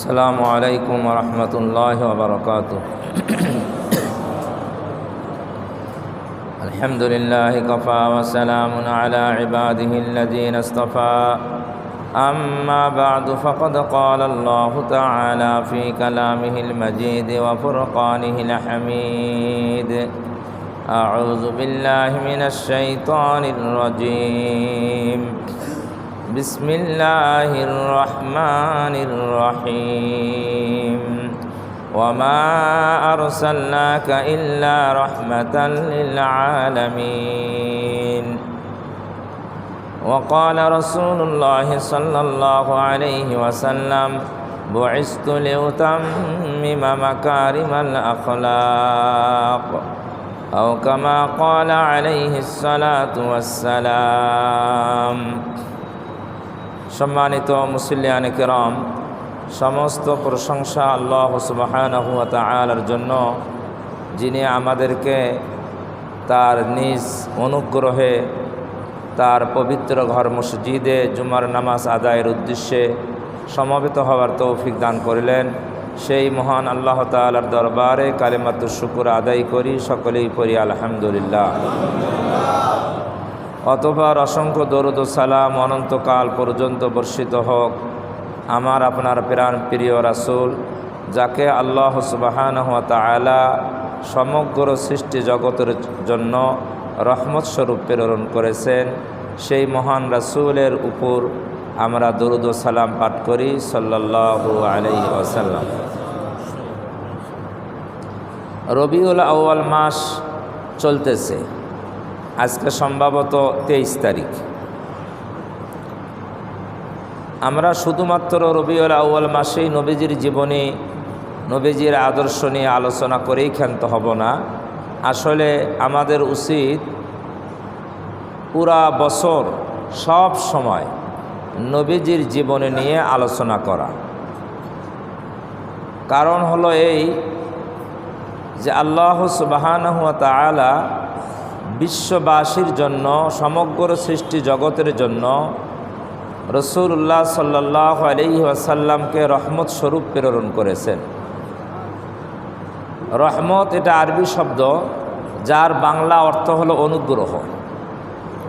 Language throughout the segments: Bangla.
السلام عليكم ورحمة الله وبركاته الحمد لله كفى وسلام على عباده الذين اصطفى أما بعد فقد قال الله تعالى في كلامه المجيد وفرقانه الحميد أعوذ بالله من الشيطان الرجيم بسم الله الرحمن الرحيم. وما أرسلناك إلا رحمة للعالمين. وقال رسول الله صلى الله عليه وسلم بعثت لأتمم مكارم الأخلاق. أو كما قال عليه الصلاة والسلام সম্মানিত মুসলিয়ান কেরম, সমস্ত প্রশংসা আল্লাহ সুবাহানহুয়া তালার জন্য, যিনি আমাদেরকে তার নিজ অনুগ্রহে তার পবিত্র ঘর মসজিদে জুমার নামাজ আদায়ের উদ্দেশ্যে সমবেত হওয়ার তৌফিক দান করিলেন। সেই মহান আল্লাহ তালার দরবারে কালিমাতুর শুকুর আদায় করি, সকলেই পড়ি আলহামদুলিল্লাহ। অতপর অসংখ্য দরুদ সালাম অনন্তকাল পর্যন্ত বর্ষিত হোক। আমার আপনার প্রাণ প্রিয় রাসুল, যাকে আল্লাহ সুবাহান তালা সমগ্র সৃষ্টি জগতের জন্য রহমত স্বরূপ প্রেরণ করেছেন, সেই মহান রাসুলের উপর আমরা দরুদ সালাম পাঠ করি সাল্লাহু আলাই আসাল্লাম রবিউল আউয়াল মাস চলতেছে। আজকে সম্ভবত তেইশ তারিখ। আমরা শুধুমাত্র রবিউল আউ্য়াল মাসেই নবীজির জীবনী, নবীজির আদর্শ নিয়ে আলোচনা করেই ক্ষান্ত হব না। আসলে আমাদের উচিত পুরা বছর সব সময় নবীজির জীবনী নিয়ে আলোচনা করা। কারণ হলো এই যে আল্লাহ সুবাহানহুয়া তালা বিশ্ববাসীর জন্য, সমগ্র সৃষ্টি জগতের জন্য রসুল্লাহ সাল্লাহ আলি আসাল্লামকে রহমত স্বরূপ প্রেরণ করেছেন। রহমত এটা আরবি শব্দ, যার বাংলা অর্থ হলো অনুগ্রহ।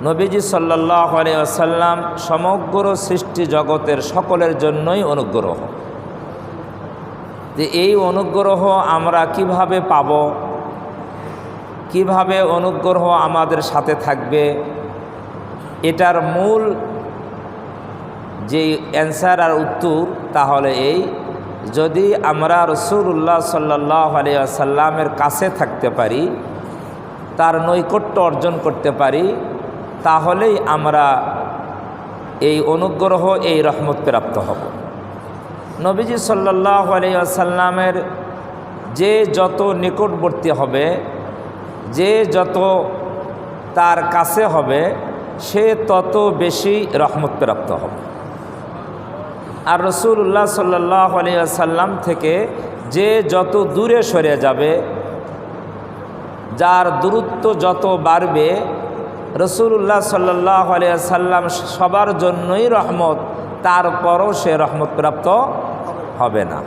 নবীজি সাল্লাহ আলি আসাল্লাম সমগ্র সৃষ্টি জগতের সকলের জন্যই অনুগ্রহ। যে এই অনুগ্রহ আমরা কীভাবে পাব? কীভাবে অনুগ্রহ আমাদের সাথে থাকবে? এটার মূল যে অ্যান্সার আর উত্তর তাহলে এই, যদি আমরা রসুল্লাহ সাল্লাহ আলিয়াসাল্লামের কাছে থাকতে পারি, তার নৈকট্য অর্জন করতে পারি, তাহলেই আমরা এই অনুগ্রহ, এই রহমত প্রাপ্ত হব। নবীজি সাল্লাহ আলিয়াসাল্লামের যে যত নিকটবর্তী হবে যে যত তার কাছে হবে, সে তত বেশি রহমত প্রাপ্ত হবে। আর রসুল্লাহ সাল্লাহ আলিয়াল্লাম থেকে যে যত দূরে সরে যাবে, যার দূরত্ব যত বাড়বে রসুল্লাহ সাল্লাহ আলিয়াল্লাম সবার জন্যই রহমত, তারপরও সে রহমতপ্রাপ্ত হবে না।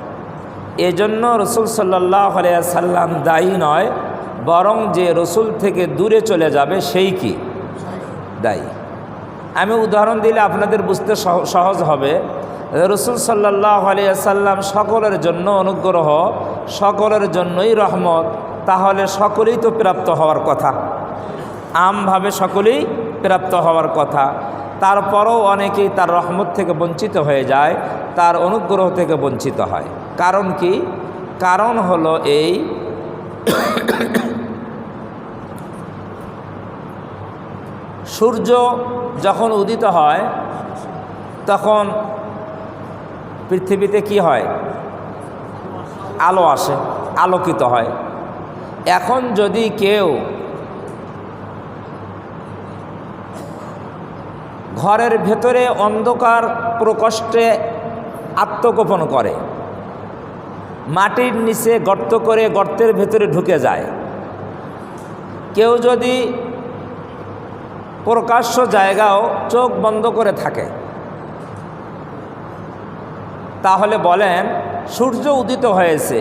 এজন্য রসুল সাল্লাহ আলিয়াল্লাম দায়ী নয় বরং যে রসুল থেকে দূরে চলে যাবে সেই কি? দায়ী। আমি উদাহরণ দিলে আপনাদের বুঝতে সহজ হবে। রসুল সাল্লাহ আলিয়াল্লাম সকলের জন্য অনুগ্রহ, সকলের জন্যই রহমত, তাহলে সকলেই তো প্রাপ্ত হওয়ার কথা। আমভাবে সকলেই প্রাপ্ত হওয়ার কথা। তারপরও অনেকেই তার রহমত থেকে বঞ্চিত হয়ে যায়, তার অনুগ্রহ থেকে বঞ্চিত হয়। কারণ কি? কারণ হলো এই সূর্য যখন উদিত হয়, তখন পৃথিবীতে কি হয়? আলো আসে, আলোকিত হয়। এখন যদি কেউ ঘরের ভেতরে অন্ধকার প্রকোষ্ঠে আত্মগোপন করে, মাটির নিচে গর্ত করে গর্তের ভেতরে ঢুকে যায়, কেউ যদি প্রকাশ্য জায়গাও চোখ বন্ধ করে থাকে। তাহলে বলেন, সূর্য উদিত হয়েছে,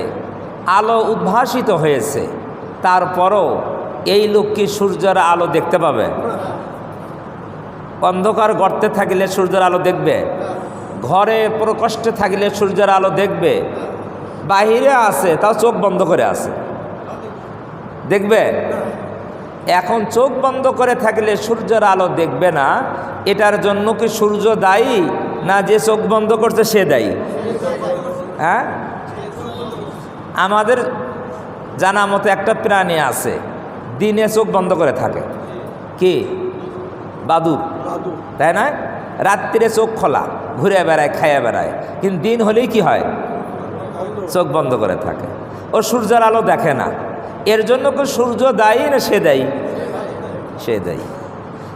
আলো উদ্ভাসিত হয়েছে, তারপরও এই লোক কি সূর্যের আলো দেখতে পাবে? অন্ধকার গর্তে থাকলে সূর্যের আলো দেখবে, ঘরে প্রকষ্টে থাকলে সূর্যের আলো দেখবে, বাহিরে আছে, তাও চোখ বন্ধ করে আছে। দেখবে? এখন চোখ বন্ধ করে থাকলে সূর্যের আলো দেখবে না। এটার জন্য কি সূর্য দায়ী? না যে চোখ বন্ধ করছে, সে দায়ী। হ্যাঁ? আমাদের জানা মতো একটা প্রাণী আছে, দিনে চোখ বন্ধ করে থাকে। কি? বাদুর। তাই না? রাত্রিরে চোখ খোলা, ঘুরে বেড়ায়, খাইয়া বেড়ায়। কিন্তু দিন হলেই কি হয়? চোখ বন্ধ করে থাকে। ও সূর্যের আলো দেখে না। এর জন্য কি সূর্য দায়ী না সে দায়ী? সে দায়ী।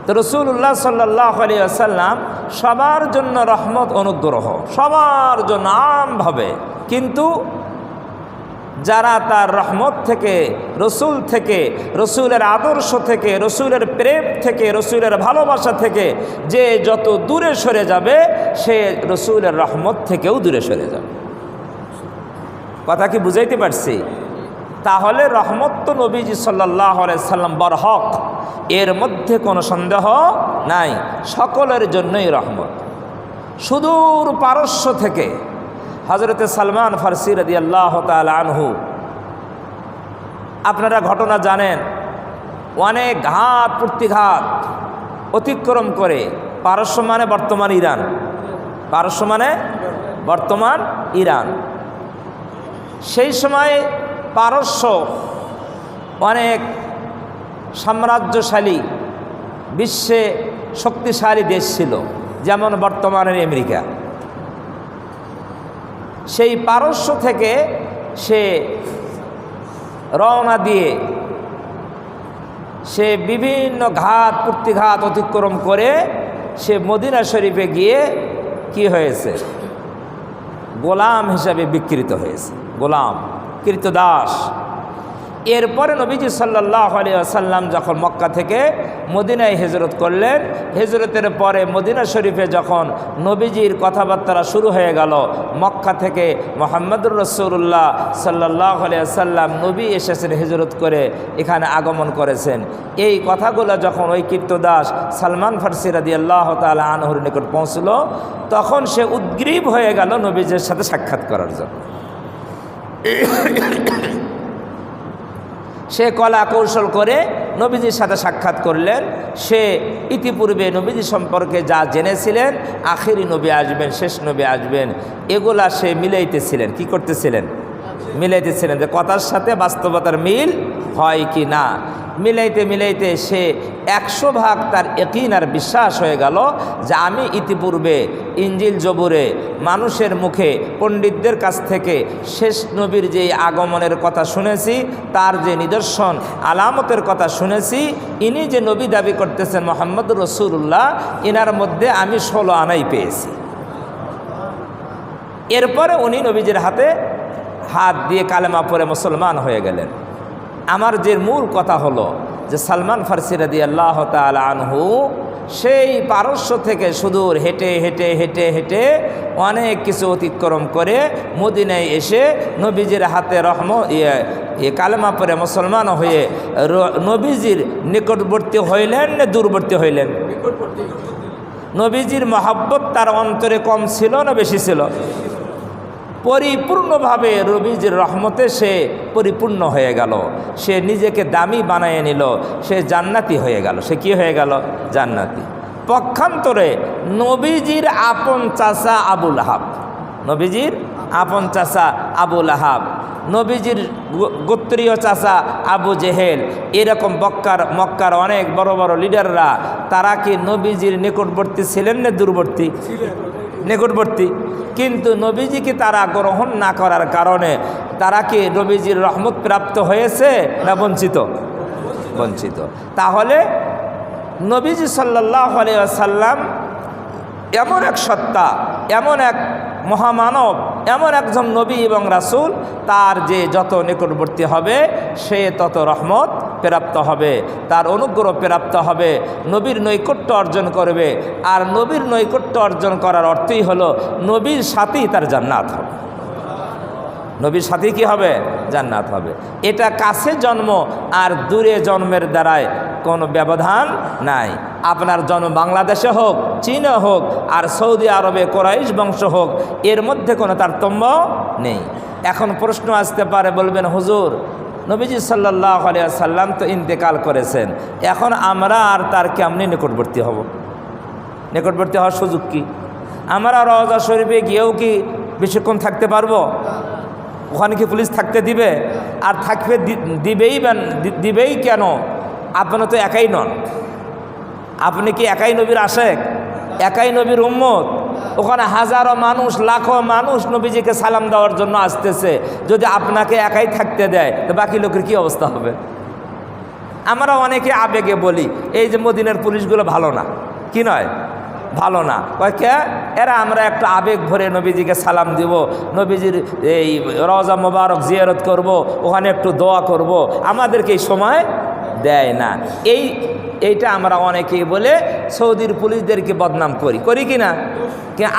তো রসুল্লাহ সাল্লাহ আসাল্লাম সবার জন্য রহমত, অনুগ্রহ, সবার জন্য আমভাবে। কিন্তু যারা তার রহমত থেকে, রসুল থেকে, রসুলের আদর্শ থেকে, রসুলের প্রেম থেকে, রসুলের ভালোবাসা থেকে যে যত দূরে সরে যাবে, সে রসুলের রহমত থেকেও দূরে সরে যাবে। কথা কি বুঝাইতে পারছি? তাহলে রহমত তো নবীজি সাল্লাহ সাল্লাম বরহক। এর মধ্যে কোনো সন্দেহ নাই। সকলের জন্যই রহমত। সুদূর পারস্য থেকে হজরতে সালমান ফারসি রদি আল্লাহ আনহু, আপনারা ঘটনা জানেন, অনেক ঘাত, প্রতিঘাত অতিক্রম করে। পারস্য মানে বর্তমান ইরান। পারস্য মানে বর্তমান ইরান। সেই সময় পারস্য অনেক সাম্রাজ্যশালী, বিশ্বে শক্তিশালী দেশ ছিল, যেমন বর্তমানের আমেরিকা। সেই পারস্য থেকে সে রওনা দিয়ে সে বিভিন্ন ঘাত প্রতিঘাত অতিক্রম করে সে মদিনা শরীফে গিয়ে কি হয়েছে? গোলাম হিসাবে বিকৃত হয়েছে, গোলাম। কৃতদাস এরপরে নবীজি সাল্লাহ আলিয়াসাল্লাম যখন মক্কা থেকে মদিনায় হেজরত করলেন, হেজরতের পরে মদিনা শরীফে যখন নবীজির কথাবার্তা শুরু হয়ে গেল, মক্কা থেকে মোহাম্মদুর রসুল্লাহ সাল্লাহ আলিয়াসাল্লাম নবী এসেছেন হেজরত করে এখানে আগমন করেছেন। এই কথাগুলো যখন ওই কীর্তদাস সালমান ফার্সি রাদি আল্লাহ তালা আনহুর নিকট পৌঁছল, তখন সে উদ্গ্রীব হয়ে গেল নবীজের সাথে সাক্ষাৎ করার জন্য। সে কলা কৌশল করে নবীজির সাথে সাক্ষাৎ করলেন। সে ইতিপূর্বে নবীজি সম্পর্কে যা জেনেছিলেন, আখেরি নবী আসবেন, শেষ নবী আসবেন, এগুলা সে মিলাইতেছিলেন, কি করতেছিলেন? মিলাইতেছিলেন যে কথার সাথে বাস্তবতার মিল হয় কি না। মিলাইতে মিলাইতে সে একশো ভাগ তার একইন আর বিশ্বাস হয়ে গেল যে আমি ইতিপূর্বে ইঞ্জিল জবুরে মানুষের মুখে পণ্ডিতদের কাছ থেকে শেষ নবীর যে আগমনের কথা শুনেছি, তার যে নিদর্শন, আলামতের কথা শুনেছি, ইনি যে নবী দাবি করতেছেন মোহাম্মদ রসুল্লাহ ইনার মধ্যে আমি ষোলো আনাই পেয়েছি। এরপরে উনি নবীজির হাতে হাত দিয়ে কালেমা পরে মুসলমান হয়ে গেলেন। আমার যে মূল কথা হলো যে সালমান ফার্সি রাদি আল্লাহ তাল আনহু সেই পারস্য থেকে সুদূর হেঁটে হেঁটে হেঁটে হেঁটে অনেক কিছু অতিক্রম করে মদিনায় এসে নবীজির হাতে রহম ইয়ে এ কালেমা পরে মুসলমান হয়ে নবীজির নিকটবর্তী হইলেন না দূরবর্তী হইলেন? নবীজির মহাব্বত তার অন্তরে কম ছিল না বেশি ছিল? পরিপূর্ণভাবে রবিজির রহমতে সে পরিপূর্ণ হয়ে গেল। সে নিজেকে দামি বানিয়ে নিল, সে জান্নাতি হয়ে গেল। সে কি হয়ে গেল? জান্নাতি। পক্ষান্তরে নবীজির আপন চাষা আবুল আহাব। নবীজির আপন চাষা আবুল আহাব। নবীজির গোত্রীয় চাষা আবু জেহেল। এরকম বক্কার, মক্কার অনেক বড় বড় লিডাররা, তারা কি নবীজির নিকটবর্তী ছিলেন না দূরবর্তী? নিকটবর্তী। কিন্তু নবীজিকে তারা গ্রহণ না করার কারণে তারা কি নবীজির রহমত প্রাপ্ত হয়েছে না বঞ্চিত? বঞ্চিত। তাহলে নবীজি সাল্লাহ সাল্লাম এমন এক সত্তা, এমন এক মহামানব, এমন একজন নবী এবং রাসুল, তার যে যত নিকটবর্তী হবে, সে তত রহমত প্রাপ্ত হবে, তার অনুগ্রহ প্রাপ্ত হবে, নবীর নৈকট্য অর্জন করবে। আর নবীর নৈকট্য অর্জন করার অর্থই হলো নবীর সাথেই তার জান্নাত হবে। নবীর সাথে কি হবে? জান্নাত হবে। এটা কাছে জন্ম আর দূরে জন্মের দ্বারায় কোনো ব্যবধান নাই। আপনার জন্ম বাংলাদেশে হোক, চীনে হোক, আর সৌদি আরবে কোরাইশ বংশ হোক, এর মধ্যে কোনো তারতম্য নেই। এখন প্রশ্ন আসতে পারে, বলবেন, হুজুর নবীজি সাল্লাহ আলিয়া সাল্লাম তো ইন্তেকাল করেছেন। এখন আমরা আর তার কেমনি নিকটবর্তী হব? নিকটবর্তী হওয়ার সুযোগ কি? আমরা রওজা শরীফে গিয়েও কি বেশিক্ষণ থাকতে পারব? ওখানে কি পুলিশ থাকতে দিবে? আর থাকবে দিবেই দিবেই কেন? আপনি তো একাই নন। আপনি কি একাই নবীর আশেক? একাই নবীর উম্মত? ওখানে হাজারো মানুষ, লাখো মানুষ নবীজিকে সালাম দেওয়ার জন্য আসতেছে। যদি আপনাকে একাই থাকতে দেয়, তো বাকি লোকের কি অবস্থা হবে? আমরা অনেকে আবেগে বলি, এই যে মদিনের পুলিশগুলো ভালো না। কি নয়? ভালো না। কে? এরা আমরা একটা আবেগ ভরে নবীজিকে সালাম দিব, নবীজির এই রজা মোবারক জিয়ারত করব, ওখানে একটু দোয়া করব। আমাদেরকে এই সময় দেয় না। এই এইটা আমরা অনেকেই বলে সৌদির পুলিশদেরকে বদনাম করি। করি কি না?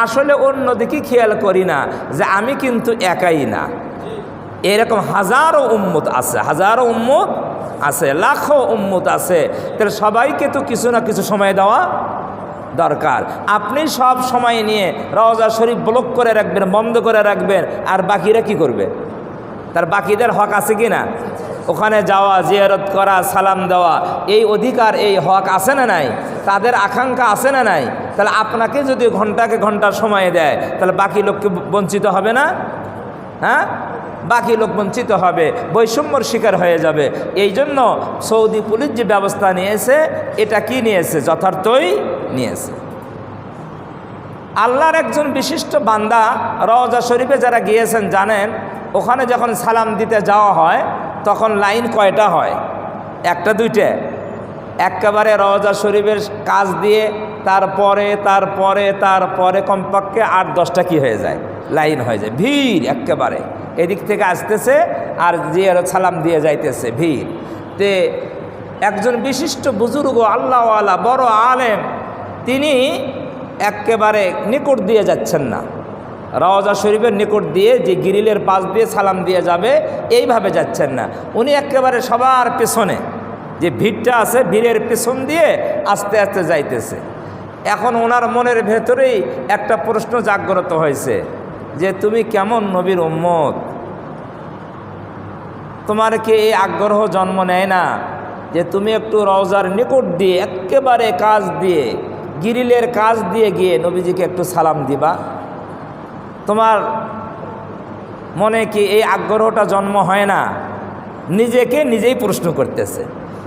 আসলে অন্যদিকে খেয়াল করি না যে আমি কিন্তু একাই না। এরকম হাজারো উম্মত আছে, হাজারো উম্মত আছে, লাখো উম্মত আছে। তাহলে সবাইকে তো কিছু না কিছু সময় দেওয়া দরকার। আপনি সব সময় নিয়ে রওজা শরীফ ব্লক করে রাখবেন, বন্ধ করে রাখবেন, আর বাকিরা কি করবে? তার বাকিদের হক আছে কি না? ওখানে যাওয়া, জিয়ারত করা, সালাম দেওয়া, এই অধিকার, এই হক আছে না নাই? তাদের আকাঙ্ক্ষা আছে না নাই? তাহলে আপনাকে যদি ঘন্টাকে ঘণ্টা সময় দেয়, তাহলে বাকি লোককে বঞ্চিত হবে না? হ্যাঁ? বাকি লোক বঞ্চিত হবে, বৈষম্যর শিকার হয়ে যাবে। এই জন্য সৌদি পুলিশ যে ব্যবস্থা নিয়েছে, এটা কি নিয়েছে? যথার্থই নিয়েছে। আল্লাহর একজন বিশিষ্ট বান্দা, রওজা শরীফে যারা গিয়েছেন, জানেন, ওখানে যখন সালাম দিতে যাওয়া হয় তখন লাইন কয়টা হয়? একটা, দুইটা। একেবারে রওজা শরীফের কাজ দিয়ে তারপরে তারপরে তারপরে কমপক্ষে আট, দশটা কি হয়ে যায়? লাইন হয়ে যায়। ভিড় একেবারে। এদিক থেকে আসতেছে আর যে সালাম দিয়ে যাইতেছে। ভিড়। তে একজন বিশিষ্ট বুজুর্গ, আল্লাহওয়ালা, বড় আলেম, তিনি একেবারে নিকট দিয়ে যাচ্ছেন না। রওজা শরীফের নিকট দিয়ে যে গিরিলের পাশ দিয়ে সালাম দিয়ে যাবে, এইভাবে যাচ্ছেন না। উনি একেবারে সবার পেছনে। যে ভিড়টা আছে, ভিড়ের পেছন দিয়ে আস্তে আস্তে যাইতেছে। এখন ওনার মনের ভেতরেই একটা প্রশ্ন জাগ্রত হয়েছে, যে তুমি কেমন নবীর উম্মত? তোমার কি এই আগ্রহ জন্ম নেয় না যে তুমি একটু রওজার নিকট দিয়ে, একেবারে কাজ দিয়ে, গিরিলের কাজ দিয়ে গিয়ে নবীজিকে একটু সালাম দিবা? তোমার মনে কি এই আগ্রহটা জন্ম হয় না? নিজেকে নিজেই প্রশ্ন করতেছে,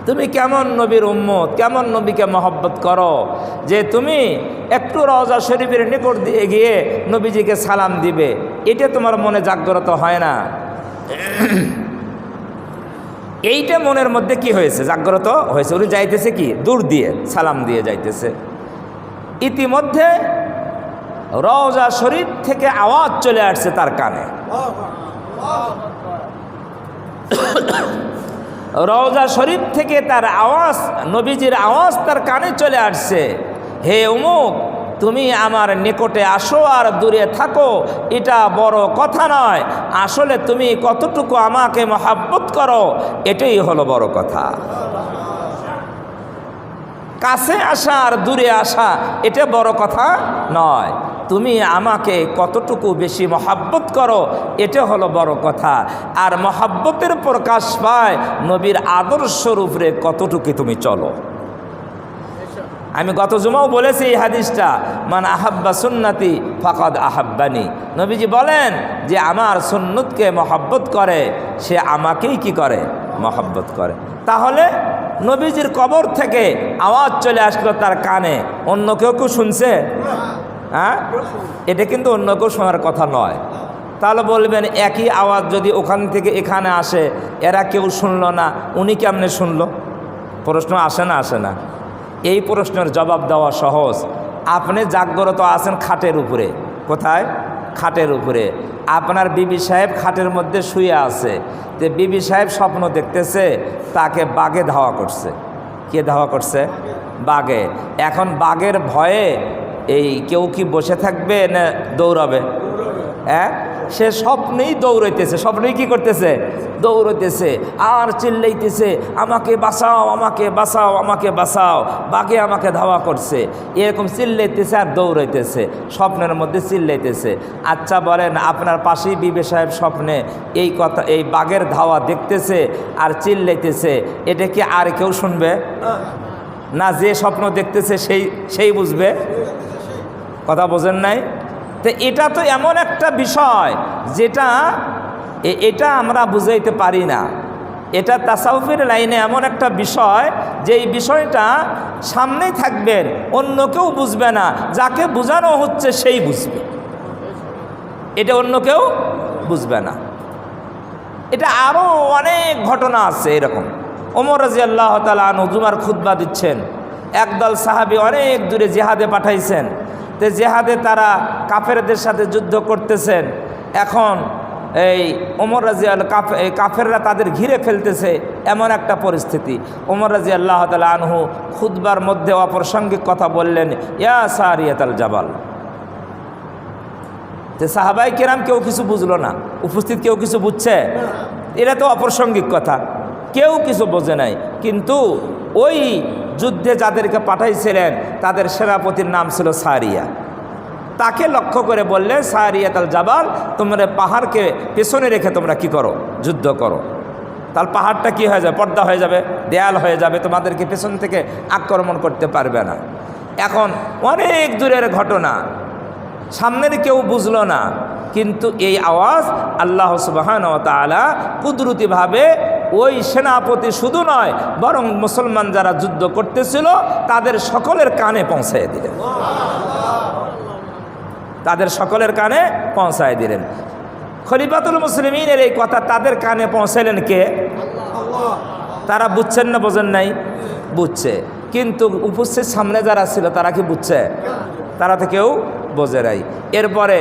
তুমি কেমন নবীর উম্মত? কেমন নবীকে মহব্বত করো? যে তুমি একটু রওজা শরীফের নিকট দিয়ে গিয়ে নবীজিকে সালাম দিবে, এটা তোমার মনে জাগ্রত হয় না? এইটা মনের মধ্যে কি হয়েছে? জাগ্রত হয়েছে। উনি যাইতেছে কি? দূর দিয়ে সালাম দিয়ে যাইতেছে। ইতিমধ্যে রওজা শরীফ থেকে আওয়াজ চলে আসছে তার কানে। রওজা শরীফ থেকে তার আওয়াজ, নবীজির আওয়াজ তার কানে চলে আসছে। হে উমুক, তুমি আমার নিকটে আসো আর দূরে থাকো, এটা বড় কথা নয়। আসলে তুমি কতটুকু আমাকে মহাব্বত করো, এটাই হলো বড় কথা। কাছে আসা আর দূরে আসা, এটা বড় কথা নয়। তুমি আমাকে কতটুকু বেশি মহাব্বত করো, এটা হলো বড় কথা। আর মহাব্বতের প্রকাশ পায় নবীর আদর্শ রূপরে কতটুকু তুমি চলো। আমি গত জুমাও বলেছি এই হাদিসটা, মান আহাব্বা সুন্নাতি ফকদ আহাব্বানি। নবীজি বলেন যে, আমার সুন্নতকে মহাব্বত করে, সে আমাকেই কি করে? মহাব্বত করে। তাহলে নবীজির কবর থেকে আওয়াজ চলে আসলো তার কানে। অন্য কেউ কেউ শুনছে? হ্যাঁ? এটা কিন্তু অন্য কেউ শোনার কথা নয়। তাহলে বলবেন, একই আওয়াজ যদি ওখান থেকে এখানে আসে, এরা কেউ শুনল না, উনি কেমনে শুনল? প্রশ্ন আসে না আসে না। এই প্রশ্নের জবাব দেওয়া সহজ। আপনি জাগ্রত আছেন খাটের উপরে। কোথায়? খাটের উপরে। আপনার বিবি সাহেব খাটের মধ্যে শুয়ে আছে। যে বিবি সাহেব স্বপ্ন দেখতেছে, তাকে বাঘে ধাওয়া করছে। কে ধাওয়া করছে? বাঘে এখন বাঘের ভয়ে এই কেউ কি বসে থাকবে না দৌড়াবে? হ্যাঁ? সে স্বপ্নেই দৌড়াইতেছে, স্বপ্নেই কি করতেছে? দৌড়াইতেছে, আর চিল্লাইতেছে, আমাকে বাঁচাও আমাকে বাঁচাও আমাকে বাঁচাও, বাঘে আমাকে ধাওয়া করছে। এরকম চিল্লাইতেছে আর দৌড়াইতেছে, স্বপ্নের মধ্যে চিল্লাইতেছে। আচ্ছা বলেন, আপনার পাশেই বিবে সাহেব স্বপ্নে এই কথা, এই বাঘের ধাওয়া দেখতেছে আর চিল্লাইতেছে, এটা কি আর কেউ শুনবে? না, যে স্বপ্ন দেখতেছে সেই সেই বুঝবে। কথা বোঝেন নাই? তো এটা তো এমন একটা বিষয় যেটা এটা আমরা বুঝাইতে পারি না। এটা তাসাউফের লাইনে এমন একটা বিষয় যে এই বিষয়টা সামনেই থাকবেন অন্য কেউ বুঝবে না। যাকে বোঝানো হচ্ছে সেই বুঝবে। এটা অন্য কেউ বুঝবে না। এটা আরও অনেক ঘটনা আছে এরকম। ওমর রাজি আল্লাহ তালা নজুমার খুদ্া দিচ্ছেন। একদল সাহাবি অনেক দূরে জেহাদে পাঠাইছেন। তো জেহাদে তারা কাফেরদের সাথে যুদ্ধ করতেছেন, এখন এই ওমর রাজি কাফেররা তাদের ঘিরে ফেলতেছে এমন একটা পরিস্থিতি। ওমর রাজি আল্লাহ তালা আনহু খুদ্বার মধ্যে অপ্রাসঙ্গিক কথা বললেন, ইয়া সারিয়াত আল জাবাল। যে সাহাবাই কেরাম কেউ কিছু বুঝলো না, উপস্থিত কেউ কিছু বুঝছে? এটা তো অপ্রাসঙ্গিক কথা, কেউ কিছু বোঝে নাই। কিন্তু ওই যুদ্ধে যাদেরকে পাঠাইছিলেন, তাদের সেনাপতির নাম ছিল সারিয়া। তাকে লক্ষ্য করে বললে সারিয়াত আল জাবাল, তোমরা পাহাড়কে পেছনে রেখে তোমরা কি করো? যুদ্ধ করো। তাহলে পাহাড়টা কি হয়ে যাবে পর্দা হয়ে যাবে, দেয়াল হয়ে যাবে, তোমাদেরকে পেছন থেকে আক্রমণ করতে পারবে না। এখন অনেক দূরের ঘটনা, সামনের কেউ বুঝলো না। কিন্তু এই আওয়াজ আল্লাহ সুবাহান তালা কুদরতিভাবে ওই সেনাপতি শুধু নয়, বরং মুসলমান যারা যুদ্ধ করতেছিল, তাদের সকলের কানে পৌঁছায় দিলেন। তাদের সকলের কানে পৌঁছায় দিলেন। খলিফাতুল মুসলিমিনের এই কথা তাদের কানে পৌঁছালেন কে? তারা বুঝছেন না, বোঝেন নাই? বুঝছে। কিন্তু উপস্থিত সামনে যারা ছিল, তারা কি বুঝছে? তারা তো কেউ বোঝে নাই। এরপরে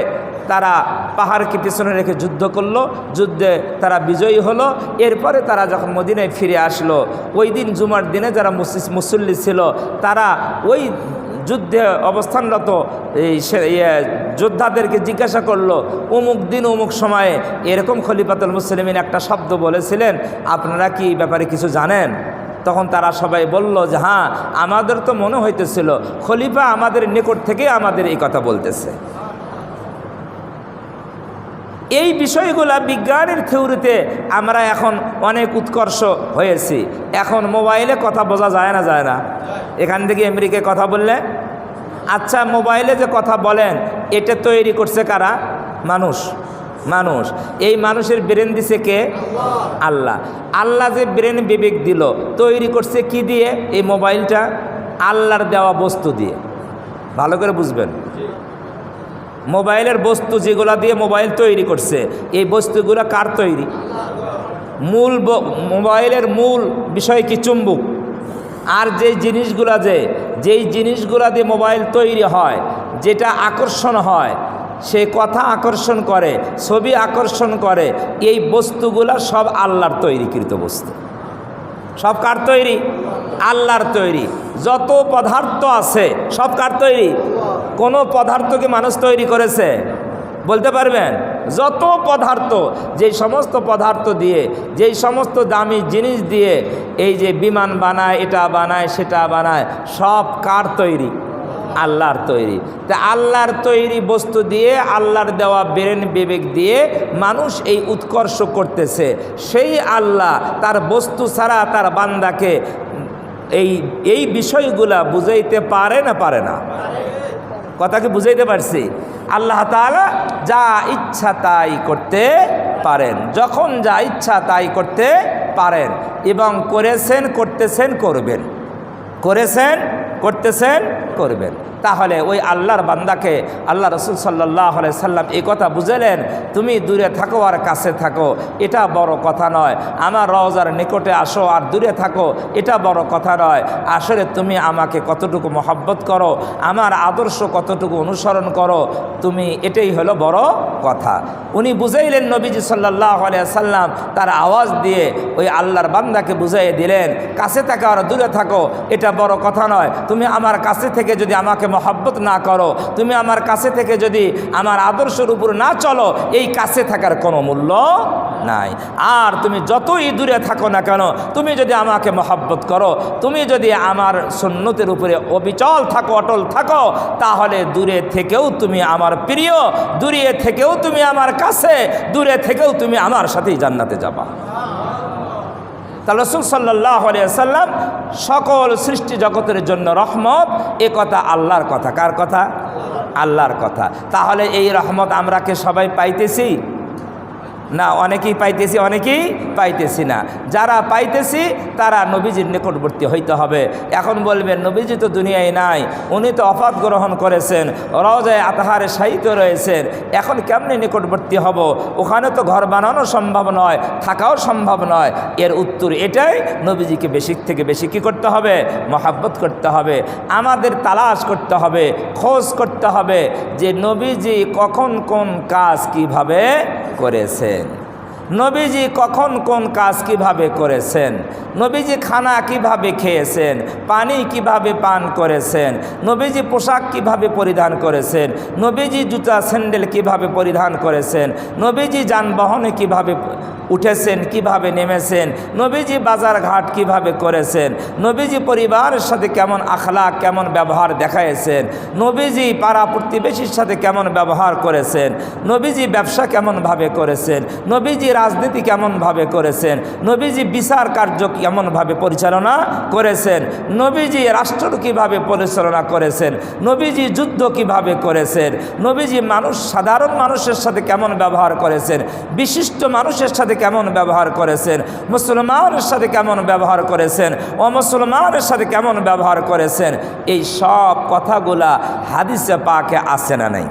তারা পাহাড়কে পিছনে রেখে যুদ্ধ করল, যুদ্ধে তারা বিজয়ী হলো। এরপরে তারা যখন মদিনায় ফিরে আসলো, ওই দিন জুমার দিনে যারা মুসল্লি ছিল, তারা ওই যুদ্ধে অবস্থানরত এই সে- যোদ্ধাদেরকে জিজ্ঞাসা করল, অমুক দিন, অমুক সময়ে এরকম খলিফাতুল মুসলিমিন একটা শব্দ বলেছিলেন, আপনারা কি ব্যাপারে কিছু জানেন? তখন তারা সবাই বলল যে হ্যাঁ আমাদের তো মনে হইতেছিল, খলিফা আমাদের নিকট থেকে আমাদের এই কথা বলতেছে। এই বিষয়গুলা বিজ্ঞানের থিওরিতে আমরা এখন অনেক উৎকর্ষ হয়েছি। এখন মোবাইলে কথা বোঝা যায় না যায় না। এখান থেকে আমেরিকায় কথা বললে? আচ্ছা মোবাইলে যে কথা বলেন, এটা তৈরি করছে কারা? মানুষ। মানুষ। এই মানুষের ব্রেন দিছে কে? আল্লাহ। আল্লাহ যে ব্রেন বিবেক দিল, তৈরি করছে কি দিয়ে? এই মোবাইলটা? আল্লাহর দেওয়া বস্তু দিয়ে। ভালো করে বুঝবেন। মোবাইলের বস্তু যেগুলা দিয়ে মোবাইল তৈরি করছে, এই বস্তুগুলো কার তৈরি? মূল মোবাইলের মূল বিষয় কি? চুম্বুক। আর যেই জিনিসগুলা যে, যেই জিনিসগুলা দিয়ে মোবাইল তৈরি হয়, যেটা আকর্ষণ হয়, সে কথা আকর্ষণ করে, ছবি আকর্ষণ করে, এই বস্তুগুলা সব আল্লাহর তৈরিকৃত বস্তু। সব কার তৈরি? আল্লাহর তৈরি। যত পদার্থ আছে, সব কার তৈরি? কোনো পদার্থকে মানুষ তৈরি করেছে। বলতে পারবেন? যত পদার্থ, যেই সমস্ত পদার্থ দিয়ে, যেই সমস্ত দামি জিনিস দিয়ে, এই যে বিমান বানায়, এটা বানায়, সেটা বানায়, সব কার তৈরি? আল্লাহর তৈরি। তা আল্লাহর তৈরি বস্তু দিয়ে, আল্লাহর দেওয়া ব্রেন বিবেক দিয়ে মানুষ এই উৎকর্ষ করতেছে। সেই আল্লাহ তার বস্তু ছাড়া তার বান্দাকে এই এই বিষয়গুলা বুঝাইতে পারে না পারে না? কথা কি বুঝাইতে পারছি। আল্লাহ তালা যা ইচ্ছা তাই করতে পারেন। যখন যা ইচ্ছা তাই করতে পারেন এবং করেছেন, করতেছেন, করবেন। করেছেন, করতেছেন, করবেন। তাহলে ওই আল্লাহর বান্দাকে আল্লাহ রসুল সাল্লাহ সাল্লাম এই কথা বুঝালেন, তুমি দূরে থাকো আর কাছে থাকো, এটা বড় কথা নয়। আমার রওজার নিকটে আসো আর দূরে থাকো, এটা বড় কথা নয়। আসলে তুমি আমাকে কতটুকু মহব্বত করো, আমার আদর্শ কতটুকু অনুসরণ করো, তুমি এটাই হলো বড় কথা। উনি বুঝাইলেন নবীজি সাল্লাহ সাল্লাম তার আওয়াজ দিয়ে ওই আল্লাহর বান্দাকে বুঝাইয়ে দিলেন, কাছে থাকো আর দূরে থাকো, এটা বড় কথা নয়। তুমি আমার কাছে থেকে যদি আমাকে মহব্বত না করো, তুমি আমার কাছে থেকে যদি আমার আদর্শের উপর না চলো, এই কাছে থাকার কোনো মূল্য নাই। আর তুমি যতই দূরে থাকো না কেন, তুমি যদি আমাকে মহব্বত করো, তুমি যদি আমার সুন্নতের উপরে অবিচল থাকো, অটল থাকো, তাহলে দূরে থেকেও তুমি আমার প্রিয়, দূরে থেকেও তুমি আমার কাছে, দূরে থেকেও তুমি আমার সাথেই জান্নাতে যাবা। তা রসুল সাল্লাহ সাল্লাম সকল সৃষ্টি জগতের জন্য রহমত, এ কথা আল্লাহর কথা। কার কথা? আল্লাহর কথা। তাহলে এই রহমত আমরা কে সবাই পাইতেছি? না, অনেকেই পাইতেছি অনেকেই পাইতেছি না। যারা পাইতেছি, তারা নবীজির নিকটবর্তী হইতে হবে। এখন বলবেন নবীজি তো দুনিয়ায় নাই, উনি তো অফাত গ্রহণ করেছেন রজায় আতাহারে সাহিত্য রয়েছেন, এখন কেমনি নিকটবর্তী হব? ওখানে তো ঘর বানানো সম্ভব নয়, থাকাও সম্ভব নয়। এর উত্তর এটাই, নবীজিকে বেশি থেকে বেশি কী করতে হবে? মহাব্বত করতে হবে। আমাদের তালাশ করতে হবে, খোঁজ করতে হবে যে নবীজি কখন কোন কাজ কীভাবে করেছেন নবীজি কখন কোন কাজ কীভাবে করেছেন? নবীজি খানা কীভাবে খেয়েছেন? পানি কীভাবে পান করেছেন? নবীজি পোশাক কীভাবে পরিধান করেছেন? নবীজি জুতা, স্যান্ডেল কীভাবে পরিধান করেছেন? নবীজি যানবাহনে কীভাবে উঠেছেন, কীভাবে নেমেছেন, নবীজি বাজার ঘাট কীভাবে করেছেন, নবীজি পরিবারের সাথে কেমন আখলা কেমন ব্যবহার দেখাইছেন, নবীজি পাড়া প্রতিবেশীর সাথে কেমন ব্যবহার করেছেন, নবীজি ব্যবসা কেমনভাবে করেছেন, নবীজি রাজনীতি কেমনভাবে করেছেন, নবীজি বিচার কার্য কেমনভাবে পরিচালনা করেছেন, নবীজি রাষ্ট্র কীভাবে পরিচালনা করেছেন, নবীজি যুদ্ধ কীভাবে করেছেন, নবীজি মানুষ, সাধারণ মানুষের সাথে কেমন ব্যবহার করেছেন, বিশিষ্ট মানুষের সাথে কেমন ব্যবহার করেছেন? মুসলমানের সাথে কেমন ব্যবহার করেছেন? অমুসলমানের সাথে কেমন ব্যবহার করেছেন? এই সব কথাগুলা হাদিসে পাকে আসে না নাই?